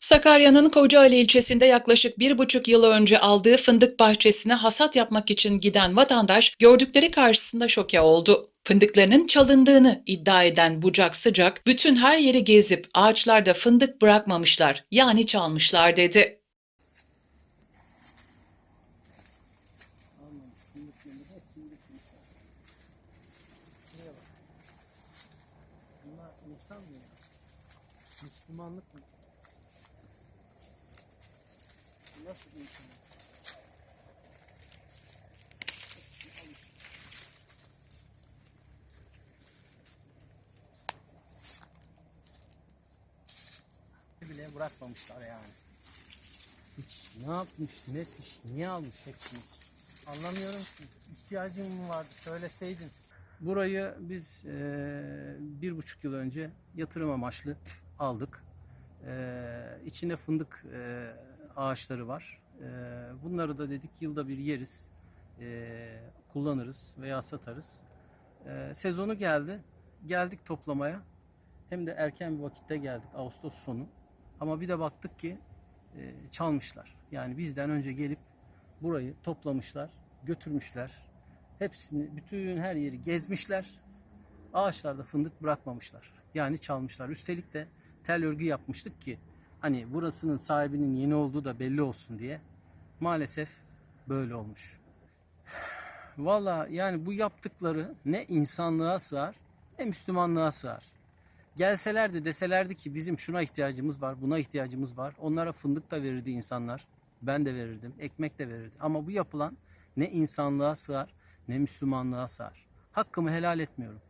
Sakarya'nın Kocaeli ilçesinde yaklaşık bir buçuk yıl önce aldığı fındık bahçesine hasat yapmak için giden vatandaş gördükleri karşısında şoke oldu. Fındıklarının çalındığını iddia eden Bucak Sıcak, bütün her yeri gezip ağaçlarda fındık bırakmamışlar, yani çalmışlar dedi. Müslümanlık mı? Nasıl bir bile bırakmamışlar yani. Hiç ne yapmış, ne etmiş, niye almış hepsini? Anlamıyorum ki. İhtiyacın mı vardı söyleseydin. Burayı biz eee, bir buçuk yıl önce yatırım amaçlı aldık. Eee içinde fındık eee, ağaçları var. Eee, bunları da dedik yılda bir yeriz, eee, kullanırız veya satarız. Eee, sezonu geldi, geldik toplamaya. Hem de erken bir vakitte geldik, Ağustos sonu. Ama bir de baktık ki eee, çalmışlar. Yani bizden önce gelip burayı toplamışlar, götürmüşler. Hepsini, bütün her yeri gezmişler. Ağaçlarda fındık bırakmamışlar. Yani çalmışlar. Üstelik de tel örgü yapmıştık ki hani burasının sahibinin yeni olduğu da belli olsun diye. Maalesef böyle olmuş. Valla yani bu yaptıkları ne insanlığa sığar ne Müslümanlığa sığar. Gelselerdi deselerdi ki bizim şuna ihtiyacımız var, buna ihtiyacımız var. Onlara fındık da verirdi insanlar. Ben de verirdim, ekmek de verirdi. Ama bu yapılan ne insanlığa sığar ne Müslümanlığa sığar. Hakkımı helal etmiyorum.